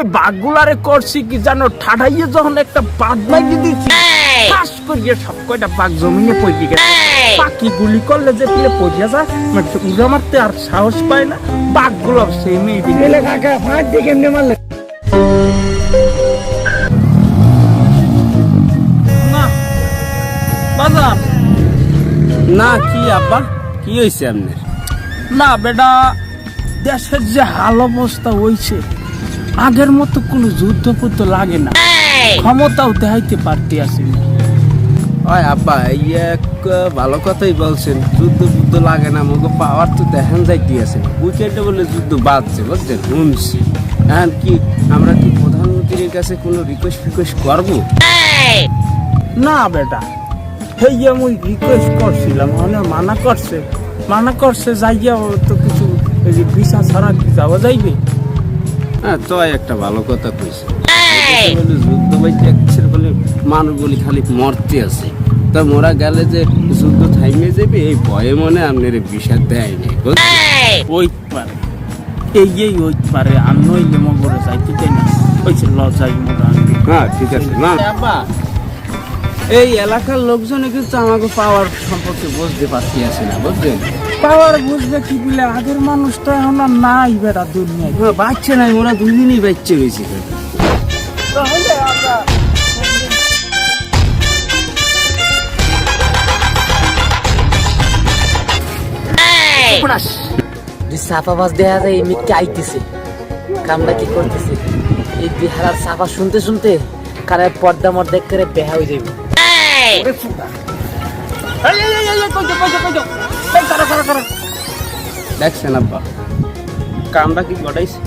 ওই বাঘগুলারে করছি কি জানো? ঠাডাইয়ে যখন একটা বাঘ মাইকে দিচ্ছি ঠাস করিয়ে সব কয়টা বাঘ জমিনে পড়ে গেছে। পাখি গুলি করলে যে পিলে পড়িয়া যায় মানে উড়ে মারতে আর সাহস পায় না। বাঘগুলো সেই মেয়ে দিলে কাকা দিয়ে কেমনে মারলে? না কি আব্বা? কি হয়েছে আপনার? না বেটা দেশের যে হাল অবস্থা হইছে আগের মতো কোনো যুদ্ধ ফুদ্ধ লাগে না। ক্ষমতাও দেখাইতে পারতে আসি না। ওই আব্বা এই এক ভালো কথাই বলছেন। যুদ্ধ যুদ্ধ লাগে না আমাকে পাওয়ার তো দেখান যাইতে আছে। উইকেন্ডে বলে যুদ্ধ বাঁচছে বুঝছেন? শুনছি এখন কি আমরা কি প্রধানমন্ত্রীর কাছে কোনো রিকোয়েস্ট ফিকোয়েস্ট করব? না বেটা। হেই আমি রিকোয়েস্ট করছিলাম মানে মানা করছে। মানা করছে যাইয়া তো কিছু এই যে ভিসা ছাড়া কি যাওয়া যাইবে? হ্যাঁ তো একটা ভালো কথা কইছে বলে যুদ্ধ বাইতে বলে মানুষগুলি খালি মরতে আছে। তা মোরা গেলে যে যুদ্ধ থাইমে যাবে এই ভয়ে মনে আপনার বিষাদ দেয় নাই। ওই পারে। এই এই ওই পারে যাইতে চাই না ওইছে লজাই মোরা হ্যাঁ ঠিক আছে না। এই এলাকার লোকজনে কিন্তু আমাকে পাওয়ার সম্পর্কে বুঝতে পারছি আছে না বুঝছেন পাওয়ার বুঝবে কি বলে? আগের মানুষ তো এখন আর নাই বেটা দুনিয়ায়। হ্যাঁ বাচ্চা নাই ওরা দুদিনই বাচ্চা রয়েছে। তাহলে আমরা যে দেয়া যায় এই আইতেছে। কি করতেছে? এই বিহারার সাফা শুনতে শুনতে কারে পর্দা মর্দা করে বেহা হয়ে যাবে দেখছেন আব্বা কামটা কি ঘটাইছে?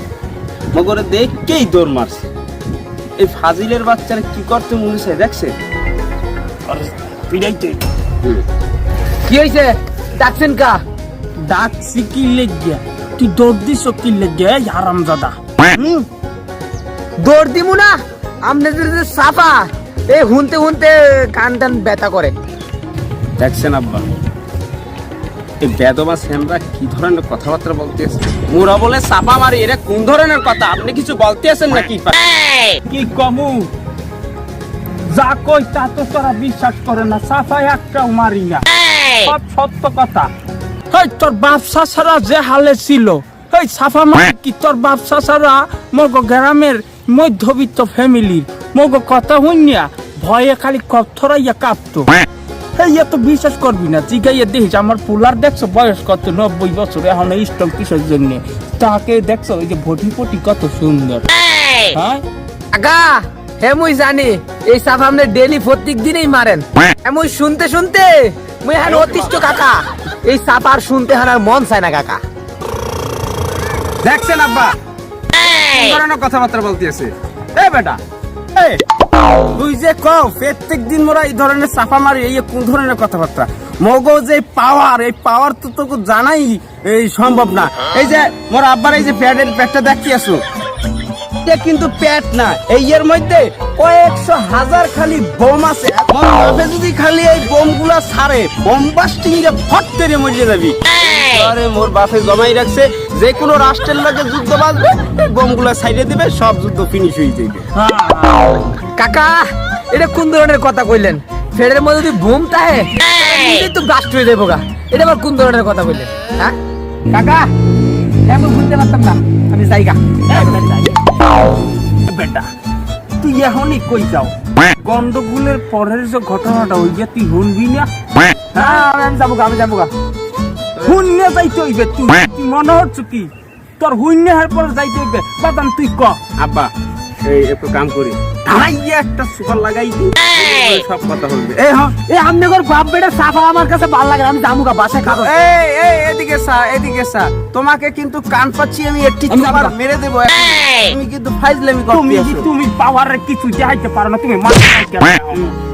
মগরে দেখকেই দৌড় মারছে। এই ফাজিলের বাচ্চারা কি করতে মনে দেখছে? কি হয়েছে ডাকছেন কা? ডাকছি কি লেগিয়া? তুই দৌড় কি লেগিয়া? এই হারামজাদা। দৌড় দিমু না? সাফা। এই হুনতে হুনতে কান টান ব্যথা করে। দেখছেন আব্বা এই বেদবা শ্যামরা কি ধরনের কথাবার্তা বলতে আছে মোরা বলে চাপা মারি এটা কোন ধরনের কথা? আপনি কিছু বলতে আছেন নাকি? কি কমু? যা কই তা তো তোরা বিশ্বাস করে না সাফাই একটাও মারি না। সব সত্য কথা। এই তোর ব্যবসা ছাড়া যে হালে ছিল এই সাফা মারি কি? তোর ব্যবসা ছাড়া মগ গ্রামের মধ্যবিত্ত ফ্যামিলির মগ কথা হইনিয়া ভয়ে খালি কথরাইয়া কাঁপতো। এই এত বিশ্বাস করবি না জিগাইয়া দেখিস আমার পুলার দেখছ বয়স কত নব্বই বছর এখন স্ট্রং কিসের জন্য? তাকে দেখছ ওই যে ভটি ফটি কত সুন্দর। হ্যাঁ? আগা হ্যাঁ মুই জানি এই সাফা আপনি ডেলি প্রত্যেক দিনই মারেন। হ্যাঁ মুই শুনতে শুনতে মুই এখন অতিষ্ঠ কাকা। এই সাপ আর শুনতে হানার মন চায় না কাকা। দেখছেন আব্বা ধরনের কথাবার্তা বলতে আছে এই বেটা তুই যে কও প্রত্যেক দিন মোরা এই ধরনের চাপা মারি এই কোন ধরনের কথাবার্তা? মগো যে পাওয়ার এই পাওয়ার তো তোকে জানাই এই সম্ভব না। এই যে মোর আব্বার এই যে প্যাডের প্যাডটা দেখি আসো এটা কিন্তু প্যাট না। এই এর মধ্যে কয়েকশো হাজার খালি বোম আছে। এখন যদি খালি এই বোমগুলা ছাড়ে বোম বাস্টিং এ ফট করে মরিয়ে যাবি। আরে মোর বাপে জমাই রাখছে। যে কোনো রাষ্ট্রের লাগে যুদ্ধ বাঁচবে এই সাইডে দিবে সব যুদ্ধ ফিনিশ হয়ে যাবে কাকা এটা কোন ধরনের কথা কইলেন? ফেডের মধ্যে যদি বুম তাহে তো ব্লাস্ট হয়ে যাব গা। এটা আবার কোন ধরনের কথা কইলেন? হ্যাঁ? কাকা এমন শুনতে পারতাম না। আমি যাইগা বেটা তুই এখনই কই যাও? গন্ডগোলের পরের যে ঘটনাটা ওই যে তুই শুনবি না? হ্যাঁ আমি যাব গা আমি যাব গা। শূন্য যাইতে হইবে তুই। তুই মনে হচ্ছে কি? তোর শূন্য হওয়ার পরে যাইতে হইবে। বাদাম তুই ক। আব্বা এই একটু কাম করি। ধারাইয়া একটা সুপার লাগাই দি। সব কথা বলবে। এই হ্যাঁ এ আপনি বাপ বেটা সাফা আমার কাছে ভালো লাগে আমি যাব গা খাব এই এই এদিকে সা এদিকে সা। তোমাকে কিন্তু কান পাচ্ছি আমি একটি আমি মেরে দেবো। তুমি কিন্তু ফাইজলামি করতে আছো। তুমি পাওয়ারের কিছু দেখাইতে পারো না তুমি মাথা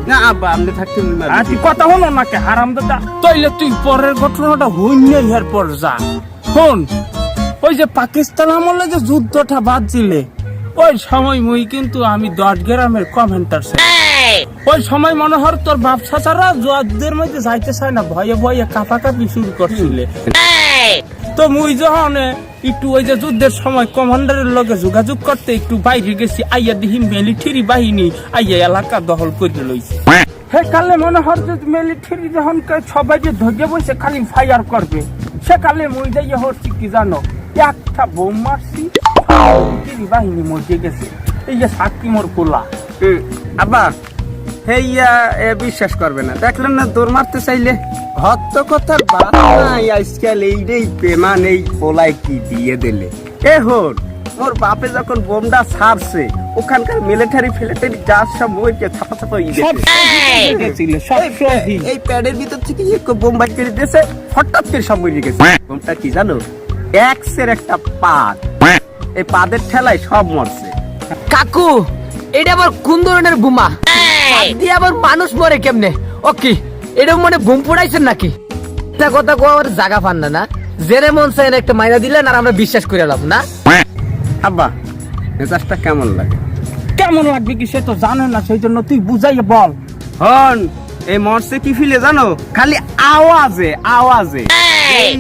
না আব্বা আপনি থাকতে আমি মারবো। আর তুই কথা হলো হারাম দাদা। তাইলে তুই পরের ঘটনাটা হইনি পর যা। শোন ওই যে পাকিস্তান আমলে যে যুদ্ধটা বাদ দিলে ওই সময় মুই কিন্তু আমি দশ গ্রামের কমেন্টার ওই সময় মনে হর তোর ব্যবসা ছাড়া যুদ্ধের মধ্যে যাইতে চায় না ভয়ে ভয়ে কাঁপা কাঁপি শুরু করছিলে। তো মুই যখন একটু ওই যে যুদ্ধের সময় কমান্ডারের লগে যোগাযোগ করতে একটু বাইরে গেছি আইয়া দেখি মিলিটারি বাহিনী আইয়া এলাকা দখল করে লইছে। হে কালে মনে হয় যে মিলিটারি যখন সবাই যে ধরে বসে খালি ফায়ার করবে। সে কালে মুই যাইয়া হচ্ছি কি জানো একটা বোম মারছি মিলিটারি বাহিনী মরে গেছে। এই যে সাক্ষী মোর কোলা। আব্বা হেইয়া এ বিশ্বাস করবে না। দেখলেন না দৌড় মারতে চাইলে? হত্য কথার বাদ নাই আজকাল এইটাই পেমান এই পোলায় কি দিয়ে দিলে? এ হোর ওর বাপে যখন বোমটা ছাড়ছে ওখানকার মিলিটারি ফিলিটারি যা সব ছাপা ই সব গেছিল এই প্যাডের ভিতর থেকে এক বোম বাইর করে দিয়েছে হঠাৎ করে সব মরে গেছে। বোমটা কি জানো? এক্সের একটা পাদ। এই পাদের ঠেলায় সব মরছে। কাকু এটা আবার কোন ধরনের বোমা? দিয়ে আবার মানুষ মরে কেমনে? ও কি এটা মানে বোম পোড়াইছেন নাকি? একটা কথা কোয়ার জায়গা পান না না? জেনে মন চাই একটা মাইনা দিলেন আর আমরা বিশ্বাস করে লাভ না? আব্বা মেজাজটা কেমন লাগে? কেমন লাগবে কি সে তো জানে না সেই জন্য তুই বুঝাইয়ে বল। হন এই মরছে কি ফিলে জানো? খালি আওয়াজে আওয়াজে। এই!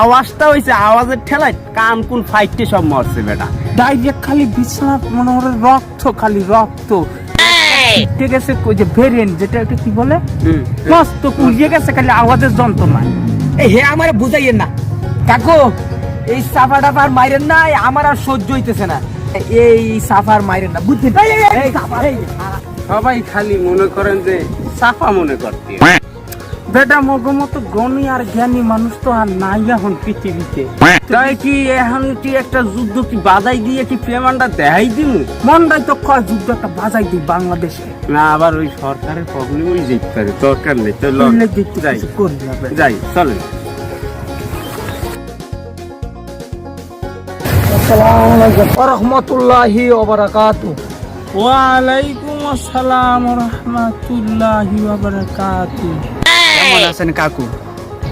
আওয়াজটা হইছে আওয়াজের ঠেলায় কান কুন ফাইটে সব মরছে বেটা। ডাইরেক্ট খালি বিছানা মনে হয় রক্ত খালি রক্ত। ঠিক আছে যে ভেরিয়েন্ট যেটা একটু কি বলে? মস্ত পুড়িয়ে গেছে খালি আওয়াজের যন্ত্রণা এই হে আমার বুঝাইয়েন না। কাকু এই সাফা টাফার মাইরেন না আমার আর সহ্য হইতেছে না। এই সাফার মাইরেন না বুঝছেন? সবাই খালি মনে করেন যে সাফা মনে করতে বেটা মগ মতো গণী আর জ্ঞানী মানুষ তো আর নাই এখন পৃথিবীতে। তাই কি এখন কি একটা যুদ্ধ কি বাজাই দিয়ে কি প্রেমানটা দেখাই দিমু? মনটাই তো কয় যুদ্ধ একটা বাজাই দিই বাংলাদেশে। না আবার ওই সরকারের প্রবলেমই যেতে পারে দরকার নেই তো লন। যাই। যাই চলেন। রহমতুল্লাহি ওবারাকাতু ওয়ালাইকুম আসসালাম রহমতুল্লাহি ওয়া বারাকাতুহু কেমন আছেন কাকু?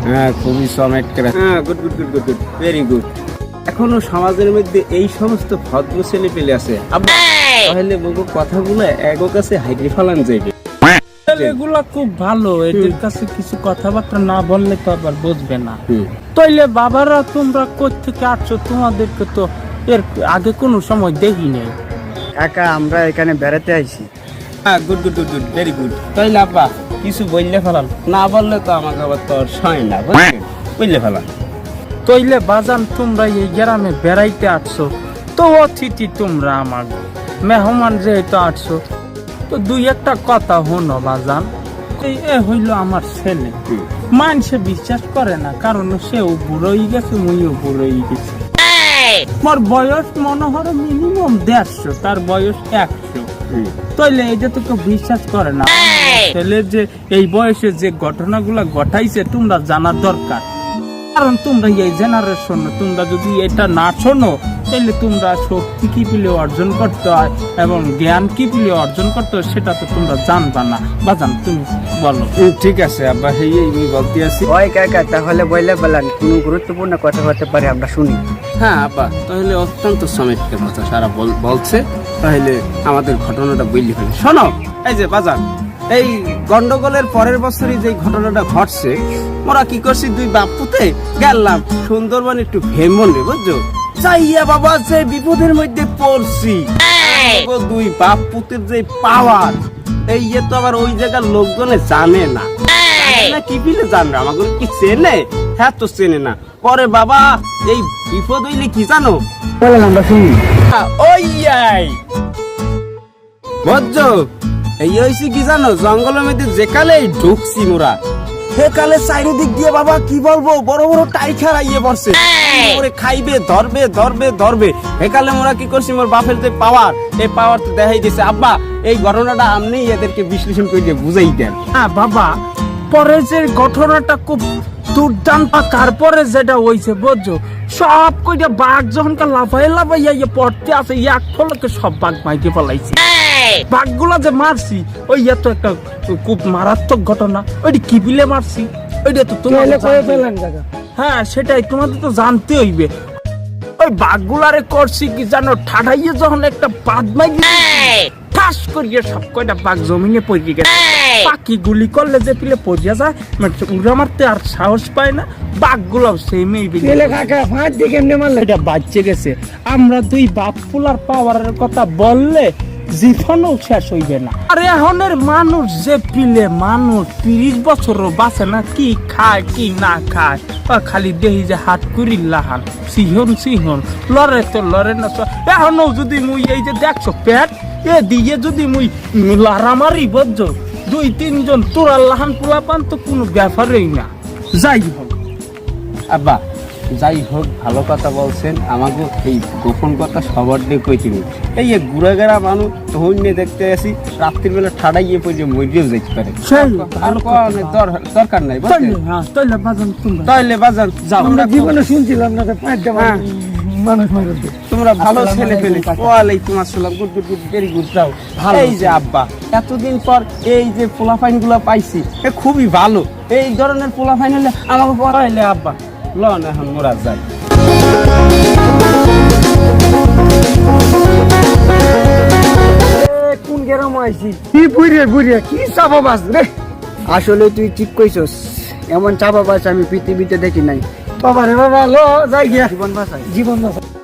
হ্যাঁ খুবই চমৎকার হ্যাঁ good good good good good very good এখনও সমাজের মধ্যে এই সমস্ত ভদ্র ছেলে পেলে আছে তাহলে বলব কথাগুলো এগো কাছে হাইডে ফেলান যাইবে এগুলা খুব ভালো এদের কাছে কিছু কথাবার্তা না বললে তো আবার বুঝবে না। হুম। তাইলে বাবারা তোমরা কোথেকে আসছো? তোমাদেরকে তো এর আগে কোনো সময় দেখি নেই। কাকা আমরা এখানে বেড়াতে আইছি। হ্যাঁ good good good good very good তাইলে আব্বা কিছু বললে ফেলান। না বললে তো আমাকে আবার তো আর সয় না বললে ফেলান। তইলে বাজান তোমরা এই গ্রামে বেড়াইতে আসছো। তো অতিথি তোমরা আমার মেহমান যেহেতু আসছো তো দুই একটা কথা হনো বাজান। এই এ হইল আমার ছেলে। মানুষে বিশ্বাস করে না কারণ সেও বুড়োই গেছে মুইও বুড়োই গেছে। মোর বয়স মনে হয় মিনিমাম দেড়শো তার বয়স একশো। তাইলে এটা তো কেউ বিশ্বাস করে না ছেলের যে এই বয়সে যে ঘটনাগুলো ঘটাইছে, তোমরা জানার দরকার। কারণ তোমরা এই জেনারেশন তোমরা যদি এটা না শোনো তাহলে তোমরা শক্তি কি পেলে অর্জন করতে হয় এবং জ্ঞান কি পেলে অর্জন করতে হয় সেটা তো তোমরা জানবা না। বা জান তুমি বলো। ঠিক আছে আব্বা এই এই বলতে আছি। ওই কাকা তাহলে বললে বলেন কোনো গুরুত্বপূর্ণ কথা হতে পারে আমরা শুনি। হ্যাঁ আপা তাহলে অত্যন্ত চমৎকার কথা সারা বলছে। তাহলে আমাদের ঘটনাটা বললি ফেলে শোনো এই যে বাজার এই গন্ডগোলের পরের বছরই যে ঘটনাটা ঘটছে ওরা কি করছি দুই বাপুতে গেলাম সুন্দরবন একটু ভেমনে বুঝছ? চাইয়া বাবা যে বিপদের মধ্যে পড়ছি। দুই বাপ পুতের যে পাওয়ার এই ইয়ে তো আবার ওই জায়গার লোকজনে জানে না। কি বিলে জানবে আমাকে কি চেনে? হ্যাঁ তো চেনে না। পরে বাবা এই বিপদ হইলে কি জানো? বলেন আমরা শুনি। ওই বজ্জ এই কি জানো জঙ্গলের মধ্যে যেকালে ঢুকছি মোরা। সেকালে চারিদিক দিয়ে বাবা কি বলব? বড় বড় টাইখার আইয়ে পড়ছে। ওরে খাইবে ধরবে ধরবে ধরবে। একালে মোরা কি করছি? মোর বাপের যে পাওয়ার এই পাওয়ার তো দেখাই দিছে। আব্বা এই ঘটনাটা আপনি এদেরকে বিশ্লেষণ করে বুঝাই দেন। হ্যাঁ বাবা পরে যে ঘটনাটা খুব দুর্দান্ত তারপরে যেটা হইছে বুঝছ? সব কইটা বাঘ যখন লাফাই লাফাইয়া ইয়ে পড়তে আছে এক ফলকে সব বাঘ মাইকে ফলাইছে। বাঘগুলা যে মারছি ওই এত একটা খুব মারাত্মক ঘটনা ওইটি কি বিলে মারছি? ওইটা তো তোমার হ্যাঁ সেটাই তোমাদের তো জানতে হইবে। ওই বাঘগুলারে করছি কি জানো ঠাডাইয়ে যখন একটা বাদ মাই ঠাস করিয়ে সব কয়টা বাঘ জমিনে পড়ে গেছে। পাখি গুলি করলে যে পিলে পড়িয়া যায় মানে উড়া মারতে আর সাহস পায় না বাঘ গুলাও সেমই কাকা ফাঁদ দিয়ে কেমনে মারলে এটা বাচ্চে গেছে। আমরা দুই বাপ ফুলার পাওয়ারের কথা বললে জীবনও শেষ হইবে না। আর এখনের মানুষ যে পিলে মানুষ, তিরিশ বছরও বাঁচে না, কি খায়, কি না খায় খালি দেহি যে হাত করি লাহান। সিহন সিহন, লড়ে তো লড়ে না এখনও যদি মুই এই যে দেখছ পেট, এ দিয়ে যদি মুই লারামারি বজ্জ, দুই, তিনজন তোরা লাহান পোলা পান তো কোনো ব্যাপারই না। যাই হোক। আব্বা যাই হোক ভালো কথা বলছেন। আমাকে এই গোপন কথা সবার দিয়ে কইতে নেই। এই যে ঘুরাঘেরা মানুষ হইনে দেখতে আসি রাত্রির বেলা ঠাডাইয়ে পড়ে মরিয়েও যেতে পারে। দরকার নাই তাইলে হ্যাঁ যাও আমরা জীবনে শুনছিলাম না হ্যাঁ। মানুষ তোমরা ভালো ছেলে পেলে। ওয়ালাইকুম আসসালাম good good good very good যাও। এই যে আব্বা এতদিন পর এই যে পোলাফাইনগুলো পাইছি এ খুবই ভালো। এই ধরনের পোলাফাইন হলে আমাকে পড়াইলে আব্বা। লন এখন মোরা যাই। কোন গেরাম আইছি? কি বুড়িয়ে বুড়িয়ে কি চাপা বাস রে? আসলে তুই ঠিক কইছস এমন চাপা বাস আমি পৃথিবীতে দেখি নাই। বাবা রে বাবা লো যাই গিয়া। জীবন বাঁচাই। জীবন বাঁচাই।